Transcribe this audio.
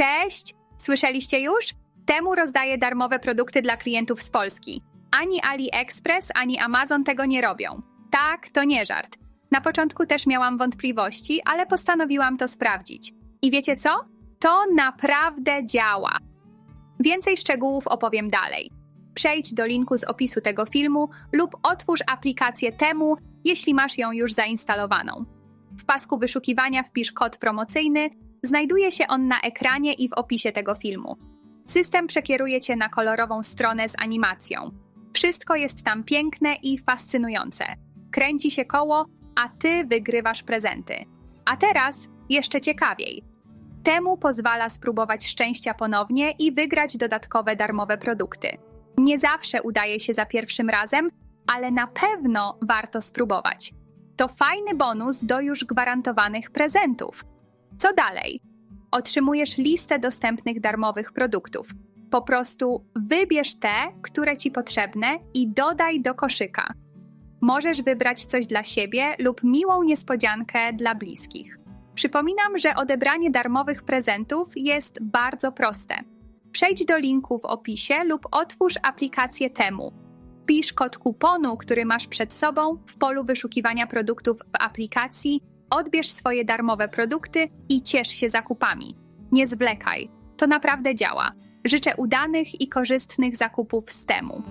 Cześć! Słyszeliście już? Temu rozdaje darmowe produkty dla klientów z Polski. Ani AliExpress, ani Amazon tego nie robią. Tak, to nie żart. Na początku też miałam wątpliwości, ale postanowiłam to sprawdzić. I wiecie co? To naprawdę działa. Więcej szczegółów opowiem dalej. Przejdź do linku z opisu tego filmu lub otwórz aplikację Temu, jeśli masz ją już zainstalowaną. W pasku wyszukiwania wpisz kod promocyjny, znajduje się on na ekranie i w opisie tego filmu. System przekieruje cię na kolorową stronę z animacją. Wszystko jest tam piękne i fascynujące. Kręci się koło, a ty wygrywasz prezenty. A teraz jeszcze ciekawiej. Temu pozwala spróbować szczęścia ponownie i wygrać dodatkowe darmowe produkty. Nie zawsze udaje się za pierwszym razem, ale na pewno warto spróbować. To fajny bonus do już gwarantowanych prezentów. Co dalej? Otrzymujesz listę dostępnych darmowych produktów. Po prostu wybierz te, które ci potrzebne i dodaj do koszyka. Możesz wybrać coś dla siebie lub miłą niespodziankę dla bliskich. Przypominam, że odebranie darmowych prezentów jest bardzo proste. Przejdź do linku w opisie lub otwórz aplikację Temu. Pisz kod kuponu, który masz przed sobą w polu wyszukiwania produktów w aplikacji, odbierz swoje darmowe produkty i ciesz się zakupami. Nie zwlekaj, to naprawdę działa. Życzę udanych i korzystnych zakupów z Temu.